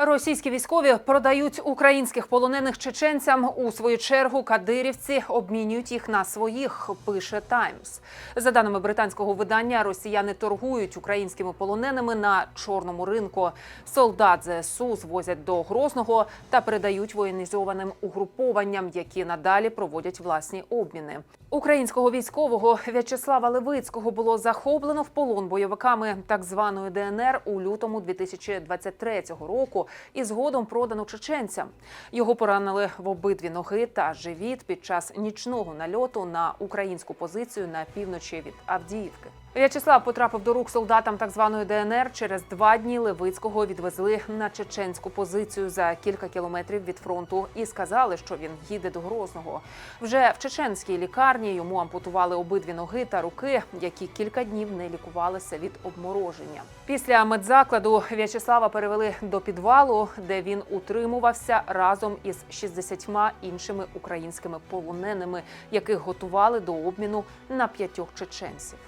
Російські військові продають українських полонених чеченцям. У свою чергу кадирівці обмінюють їх на своїх. Пише Таймс. За даними британського видання, росіяни торгують українськими полоненими на чорному ринку. Солдат ЗСУ звозять до Грозного та передають воєнізованим угрупованням, які надалі проводять власні обміни. Українського військового В'ячеслава Левицького було захоплено в полон бойовиками так званої ДНР у лютому 2023 року і згодом продано чеченцям. Його поранили в обидві ноги та живіт під час нічного нальоту на українську позицію на півночі від Авдіївки. В'ячеслав потрапив до рук солдатам так званої ДНР. Через два дні Левицького відвезли на чеченську позицію за кілька кілометрів від фронту і сказали, що він їде до Грозного. Вже в чеченській лікарні йому ампутували обидві ноги та руки, які кілька днів не лікувалися від обмороження. Після медзакладу В'ячеслава перевели до підвалу, де він утримувався разом із 60 іншими українськими полоненими, яких готували до обміну на п'ятьох чеченців.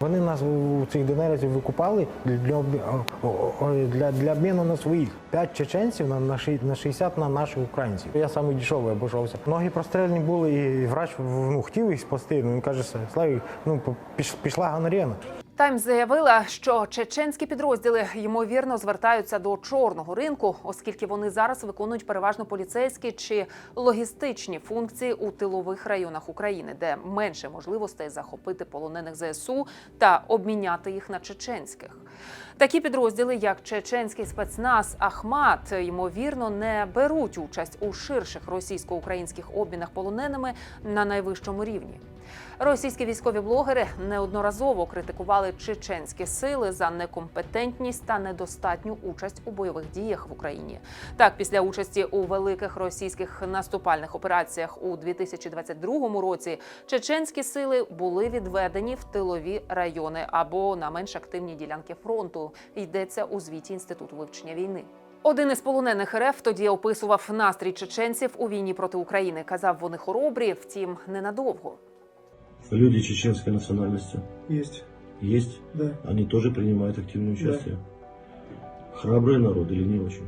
Вони нас у цих ДНРівців викупали для, для, для обміну на своїх. П'ять чеченців на, на, ши- на 60 на наших українців. Я саме дешевий обожався. Ноги прострельні були, і врач ну, хотів їх спасти. Ну, він каже, Славі, ну, піш- пішла гонорена. Таймс заявила, що чеченські підрозділи ймовірно звертаються до чорного ринку, оскільки вони зараз виконують переважно поліцейські чи логістичні функції у тилових районах України, де менше можливостей захопити полонених ЗСУ та обміняти їх на чеченських. Такі підрозділи, як чеченський спецназ Ахмат, ймовірно, не беруть участь у ширших російсько-українських обмінах полоненими на найвищому рівні. Російські військові блогери неодноразово критикували чеченські сили за некомпетентність та недостатню участь у бойових діях в Україні. Так, після участі у великих російських наступальних операціях у 2022 році чеченські сили були відведені в тилові райони або на менш активні ділянки фронту. Йдеться у звіті інституту вивчення війни. Один із полонених РФ тоді описував настрій чеченців у війні проти України. Казав, вони хоробрі, втім, ненадовго. Люди чеченской национальности Есть, есть? да. Они тоже принимают активное участие? Храбрый народ или не очень?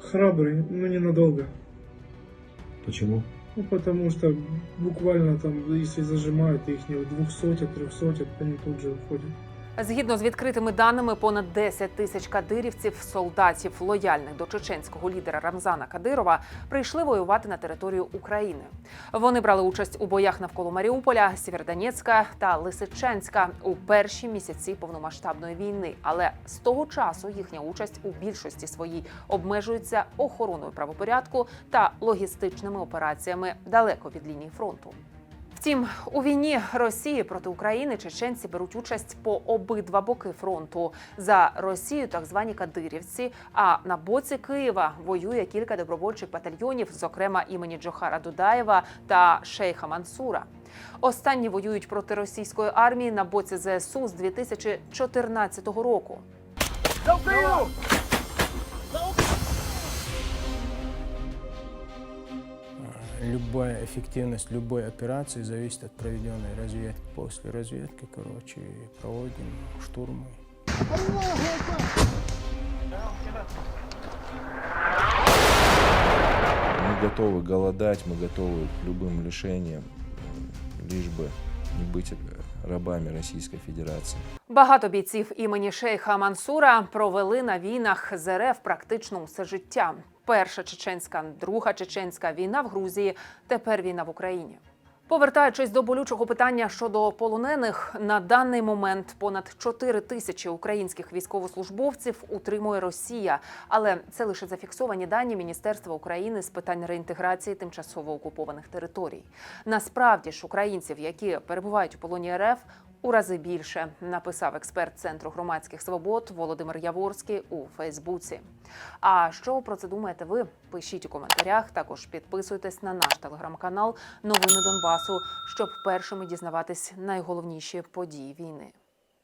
Храбрый, но ненадолго. Почему? Ну, потому что буквально там, если зажимают их не двух сотен, трех сотен, они тут же уходят. Згідно з відкритими даними, понад 10 тисяч кадирівців, солдатів лояльних до чеченського лідера Рамзана Кадирова, прийшли воювати на територію України. Вони брали участь у боях навколо Маріуполя, Сєвєродонецька та Лисичанська у перші місяці повномасштабної війни. Але з того часу їхня участь у більшості своїй обмежується охороною правопорядку та логістичними операціями далеко від лінії фронту. Втім, у війні Росії проти України чеченці беруть участь по обидва боки фронту. За Росію так звані кадирівці. А на боці Києва воює кілька добровольчих батальйонів, зокрема імені Джохара Дудаєва та Шейха Мансура. Останні воюють проти російської армії на боці ЗСУ з 2014 року. Любая эффективность любой операции зависит от проведенной разведки. После разведки, короче, проводим штурмы. Мы готовы голодать, мы готовы к любым лишениям, м, лишь бы не быть э, рабами Российской Федерации. Багато бійців імені Шейха Мансура провели на війнах з РФ практично усе життя. Перша чеченська, друга чеченська війна в Грузії, тепер війна в Україні. Повертаючись до болючого питання щодо полонених, на даний момент понад 4 тисячі українських військовослужбовців утримує Росія, але це лише зафіксовані дані Міністерства України з питань реінтеграції тимчасово окупованих територій. Насправді ж українців, які перебувають у полоні РФ, у рази більше, написав експерт Центру громадських свобод Володимир Яворський у Фейсбуці. А що про це думаєте ви? Пишіть у коментарях. Також підписуйтесь на наш телеграм-канал Новини Донбасу, щоб першими дізнаватись найголовніші події війни.